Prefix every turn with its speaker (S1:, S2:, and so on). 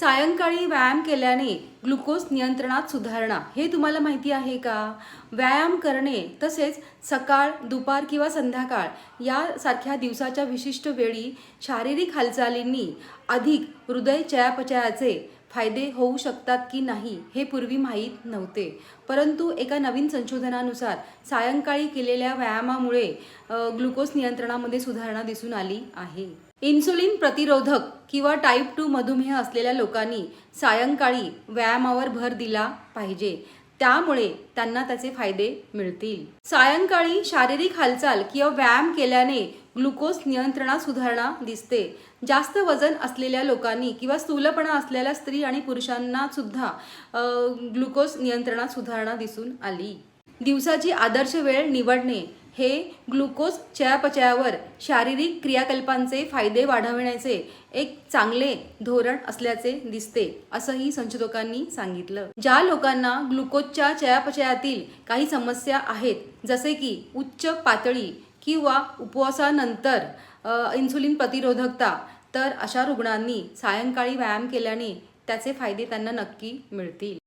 S1: सायंकाळी व्यायाम केल्याने ग्लुकोज नियंत्रणात सुधारणा. हे तुम्हाला माहिती आहे का? व्यायाम करणे तसेच सकाळ दुपार किंवा संध्याकाळ यासारख्या दिवसाच्या विशिष्ट वेळी शारीरिक हालचालींनी अधिक हृदय चयापचयाचे फायदे होऊ शकतात की नाही हे पूर्वी माहीत नव्हते. परंतु एका नवीन संशोधनानुसार सायंकाळी केलेल्या व्यायामामुळे ग्लुकोज नियंत्रणामध्ये सुधारणा दिसून आली आहे. इन्सुलिन प्रतिरोधक किंवा टाईप टू मधुमेह असलेल्या लोकांनी सायंकाळी व्यायामावर भर दिला पाहिजे. त्यामुळे त्यांना त्याचे फायदे मिळतील. सायंकाळी शारीरिक हालचाल किंवा व्यायाम केल्याने ग्लुकोज नियंत्रणात सुधारणा दिसते. जास्त वजन असलेल्या लोकांनी किंवा स्थूलपणा असलेल्या स्त्री आणि पुरुषांना सुद्धा ग्लुकोज नियंत्रणात सुधारणा दिसून आली. दिवसाची आदर्श वेळ निवडणे हे ग्लुकोज चयापचयावर शारीरिक क्रियाकल्पांचे फायदे वाढविण्याचे एक चांगले धोरण असल्याचे दिसते असंही संशोधकांनी सांगितलं. ज्या लोकांना ग्लुकोजच्या चयापचयातील काही समस्या आहेत जसे की उच्च पातळी किंवा उपवासानंतर इन्सुलिन प्रतिरोधकता तर अशा रुग्णांनी सायंकाळी व्यायाम केल्याने त्याचे फायदे त्यांना नक्की मिळतील.